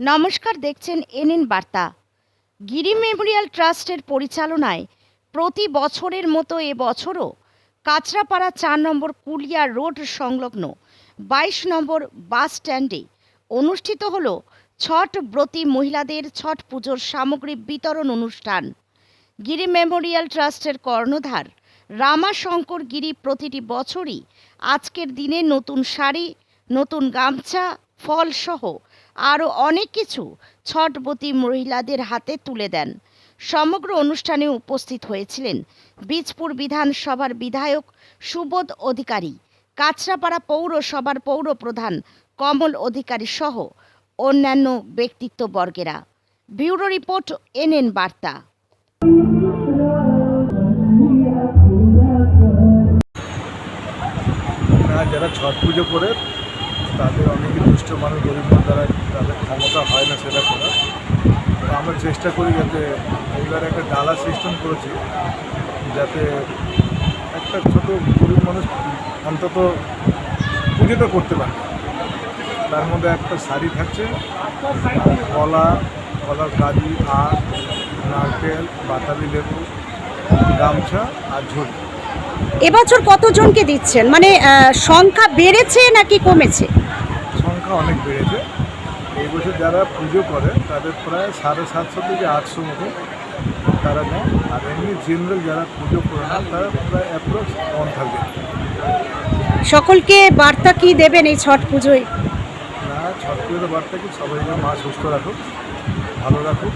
নমস্কার, দেখছেন এনএন বার্তা। গিরি মেমোরিয়াল ট্রাস্টের পরিচালনায় প্রতি বছরের মতো এবছরও কাঁচরাপাড়া চার নম্বর কুলিয়া রোড সংলগ্ন বাইশ নম্বর বাস স্ট্যান্ডে অনুষ্ঠিত হল ছট ব্রতী মহিলাদের ছট পুজোর সামগ্রী বিতরণ অনুষ্ঠান। গিরি মেমোরিয়াল ট্রাস্টের কর্ণধার রামাশঙ্কর গিরি প্রতিটি বছরই আজকের দিনে নতুন শাড়ি, নতুন গামছা, ফলসহ আরও অনেক কিছু ছটবতী মহিলাদের হাতে তুলে দেন। সমগ্র অনুষ্ঠানে উপস্থিত হয়েছিলেন বীজপুর বিধানসভার বিধায়ক সুবোধ অধিকারী কাছড়াপাড়া পৌরসভার পৌর প্রধান কমল অধিকারী সহ অন্যান্য ব্যক্তিত্ববর্গেরা। ব্যুরো রিপোর্ট, এনএন বার্তা। যারা ছট পুজো করে তাদের অনেকে দুষ্ট মানুষ গরিব তারা তাদের ক্ষমতা হয় না সেটা করার। আমরা চেষ্টা করি যাতে এইবার একটা ডালা সিস্টেম করেছি, যাতে একটা ছোট গরিব মানুষ অন্তত পুজোটা করতে পারে। তার মধ্যে একটা শাড়ি থাকছে, কলা কলার কাজি, আখ, নারকেল, বাতাবি লেবু, গামছা আর ঝুড়ি। এবছর কতজনকে দিচ্ছেন? মানে সংখ্যা বেড়েছে নাকি কমেছে? সংখ্যা অনেক বেড়েছে। এই বছর যারা পুজো করে তাদের প্রায় সাড়ে সাতশো থেকে আটশো মতো তারা নেয়। আর এমনি জেনারেল যারা পুজো করে না তারা প্রায় অ্যাপ্রক্স ওয়ান থাউজেন্ড সকলকে বার্তা কি দেবেন এই ছট পুজোয়? না ছট পুজোর বার্তা কি সবাই মা সুস্থ রাখুক ভালো রাখুক।